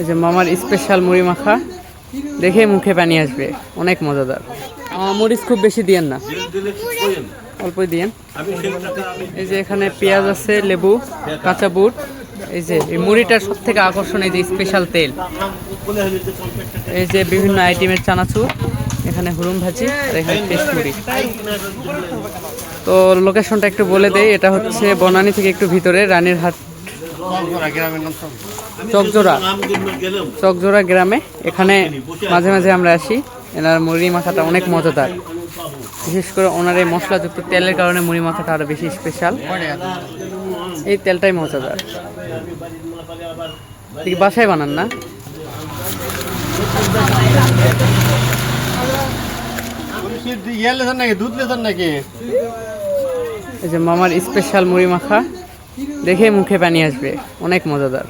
এই যে মামার স্পেশাল মুড়ি মাখা। দেখে মুখে পানি আসবে। অনেক মজাদার। মরিচ খুব বেশি দিয়েন না। অল্পই দিয়েন। এই যে এখানে পেঁয়াজ আছে, লেবু, কাঁচা বুট। এই যে, এই মুড়িটার সব থেকে আকর্ষণ এই যে স্পেশাল তেল। এই যে বিভিন্ন আইটেমের চানাচুর। এখানে হুরুম ভাজি আর এখানে টেস্ট মুড়ি। তো লোকেশনটা একটু বলে দেই। এটা হচ্ছে বনানী থেকে একটু ভিতরে রানীর হাট চকজোড়া চকজোড়া। গ্রামে এখানে মাঝে মাঝে আমরা আসি। এনার মুড়ি মাখাটা অনেক মজাদার। বিশেষ করে ওনার এই মশলাযুক্ত তেলের কারণে মুড়ি মাখাটা আরও বেশি স্পেশাল এই তেলটাই মজাদার। বাসায় বানান না? ইয়ে নাকি? দুধ লেছেন নাকি? এই যে মামার স্পেশাল মুড়ি মাখা। দেখে মুখে পানি আসবে। অনেক মজাদার।